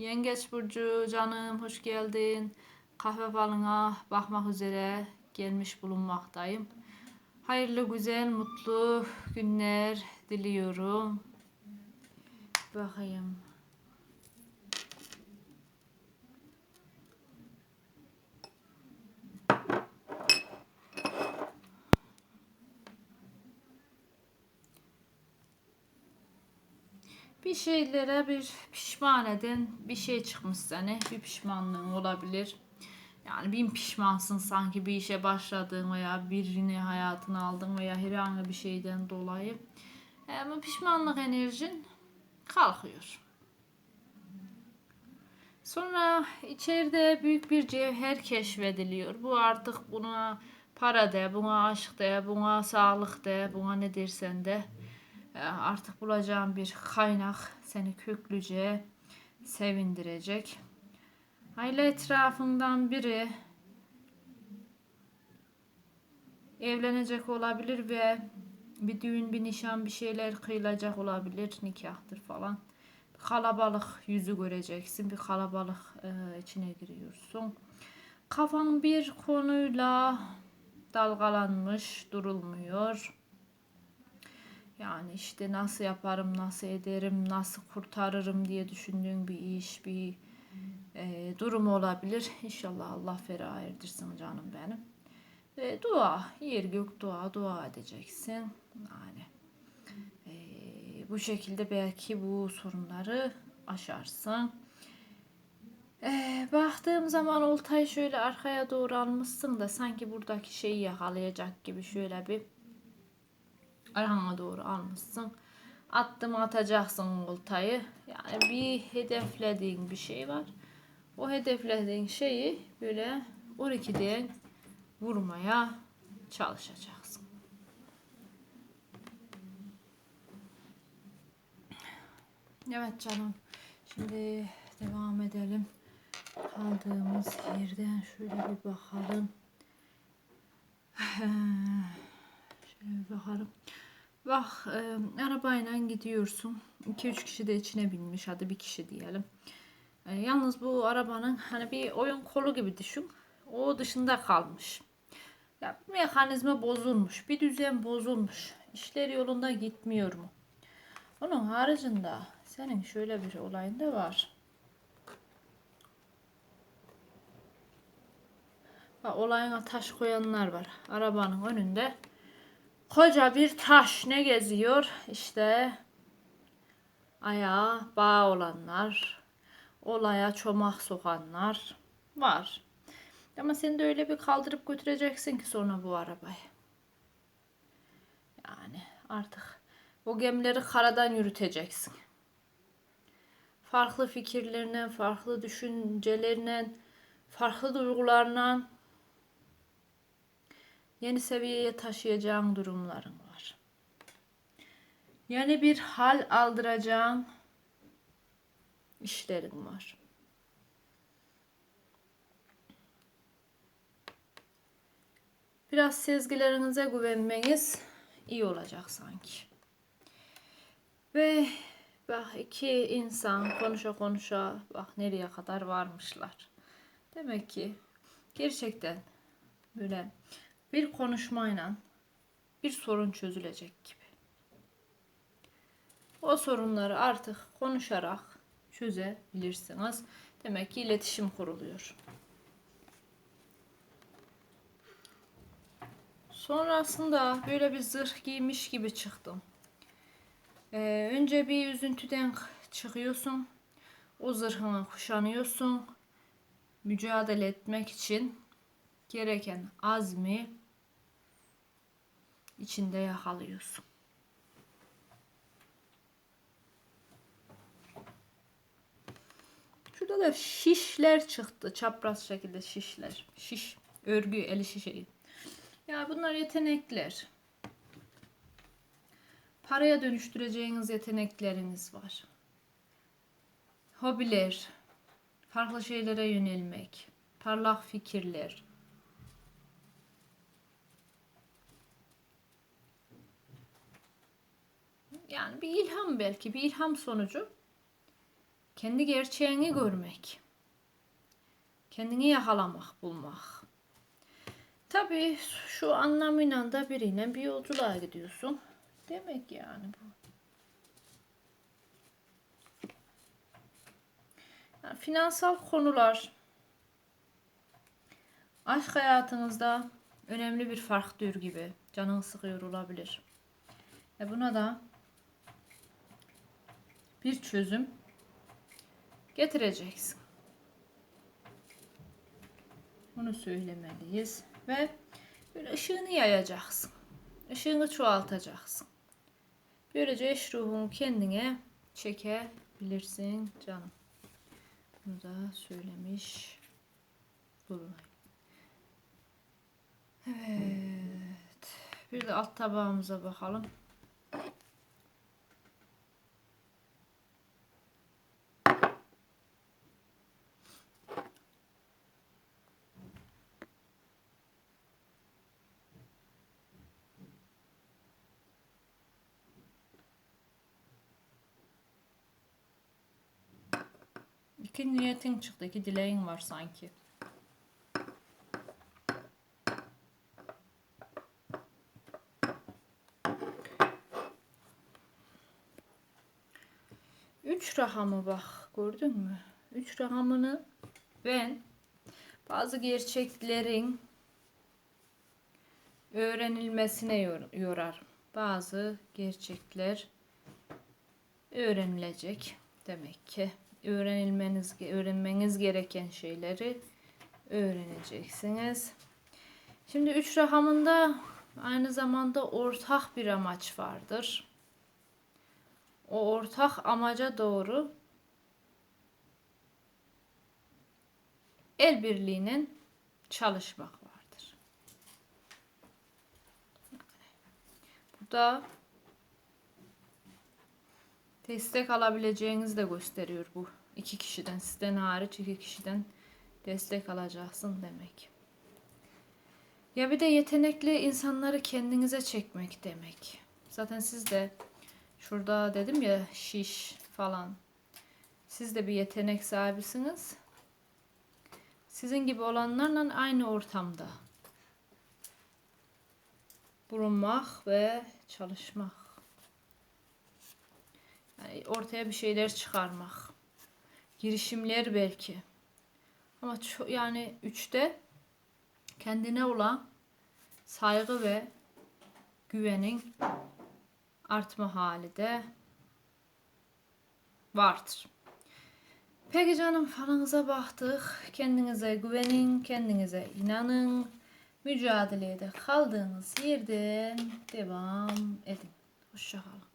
Yengeç Burcu canım hoş geldin. Kahve balına bakmak üzere gelmiş bulunmaktayım. Hayırlı, güzel, mutlu günler diliyorum. Bakayım. Bir şeylere bir pişman eden bir şey çıkmış sana. Bir pişmanlığın olabilir. Yani bin pişmansın sanki bir işe başladığın veya birini hayatına aldın veya herhangi bir şeyden dolayı. Ama pişmanlık enerjin kalkıyor. Sonra içeride büyük bir cevher keşfediliyor. Bu artık buna para de, buna aşk de, buna sağlık de, buna ne dersen de e, artık bulacağın bir kaynak seni köklüce sevindirecek. Aile etrafından biri evlenecek olabilir ve bir düğün, bir nişan, bir şeyler kıyılacak olabilir, nikahtır falan. Bir kalabalık yüzü göreceksin, bir kalabalık e, içine giriyorsun. Kafan bir konuyla dalgalanmış, durulmuyor. Yani işte nasıl yaparım, nasıl ederim, nasıl kurtarırım diye düşündüğün bir iş, bir e, durum olabilir. İnşallah Allah ferah erdirsin canım benim. Ve dua, yer gök dua, dua edeceksin. Yani e, bu şekilde belki bu sorunları aşarsın. E, baktığım zaman oltayı şöyle arkaya doğru almışsın da sanki buradaki şeyi yakalayacak gibi şöyle bir arkana doğru almışsın. Attım atacaksın oltayı. Yani bir hedeflediğin bir şey var. O hedeflediğin şeyi böyle 12'den vurmaya çalışacaksın. Evet canım. Şimdi devam edelim. Kaldığımız yerden şöyle bir bakalım. Bir bakalım. Bak e, arabayla gidiyorsun. 2-3 kişi de içine binmiş. Hadi bir kişi diyelim. E, yalnız bu arabanın hani bir oyun kolu gibi düşün. O dışında kalmış. Ya mekanizma bozulmuş. Bir düzen bozulmuş. İşler yolunda gitmiyor mu? Onun haricinde senin şöyle bir olayın da var. Bak olayına taş koyanlar var. Arabanın önünde koca bir taş ne geziyor? İşte ayağa bağ olanlar, olaya çomak sokanlar var. Ama sen de öyle bir kaldırıp götüreceksin ki sonra bu arabayı. Yani artık o gemileri karadan yürüteceksin. Farklı fikirlerine, farklı düşüncelerine, farklı duygularla yeni seviyeye taşıyacağın durumların var. Yani bir hal aldıracağın işlerin var. Biraz sezgilerinize güvenmeniz iyi olacak sanki. Ve bak iki insan konuşa konuşa bak nereye kadar varmışlar. Demek ki gerçekten böyle bir konuşmayla bir sorun çözülecek gibi. O sorunları artık konuşarak çözebilirsiniz. Demek ki iletişim kuruluyor. Sonrasında böyle bir zırh giymiş gibi çıktım. Ee, önce bir üzüntüden çıkıyorsun. O zırhını kuşanıyorsun. Mücadele etmek için gereken azmi içinde yakalıyorsun. Şurada da şişler çıktı. Çapraz şekilde şişler. Şiş. Örgü, eli şişeyi. Ya bunlar yetenekler. Paraya dönüştüreceğiniz yetenekleriniz var. Hobiler, farklı şeylere yönelmek, parlak fikirler. Yani bir ilham belki, bir ilham sonucu Kendi gerçeğini görmek. Kendini yakalamak, bulmak. Tabii şu anlamıyla da biriyle bir yolculuğa gidiyorsun. Demek yani bu. Yani finansal konular aşk hayatınızda önemli bir farktır gibi. Canını sıkıyor olabilir. E buna da bir çözüm getireceksin. Bunu söylemeliyiz ve böyle ışığını yayacaksın. Işığını çoğaltacaksın. Böylece eş ruhunu kendine çekebilirsin canım. Bunu da söylemiş bulunayım. Evet. Bir de alt tabağımıza bakalım. İki niyetin çıktı, iki dileğin var sanki. Üç rakamı bak gördün mü? Üç rakamını ben bazı gerçeklerin öğrenilmesine yor- yorarım. Bazı gerçekler öğrenilecek demek ki öğrenilmeniz öğrenmeniz gereken şeyleri öğreneceksiniz. Şimdi üç rakamında aynı zamanda ortak bir amaç vardır. O ortak amaca doğru el birliğinin çalışmak vardır. Bu da destek alabileceğinizi de gösteriyor bu. iki kişiden, sizden hariç iki kişiden destek alacaksın demek. Ya bir de yetenekli insanları kendinize çekmek demek. Zaten siz de şurada dedim ya şiş falan. Siz de bir yetenek sahibisiniz. Sizin gibi olanlarla aynı ortamda bulunmak ve çalışmak. Ortaya bir şeyler çıkarmak. Girişimler belki. Ama ço- yani üçte kendine olan saygı ve güvenin artma hali de vardır. Peki canım falanıza baktık. Kendinize güvenin, kendinize inanın. Mücadeleye de kaldığınız yerden devam edin. Hoşçakalın.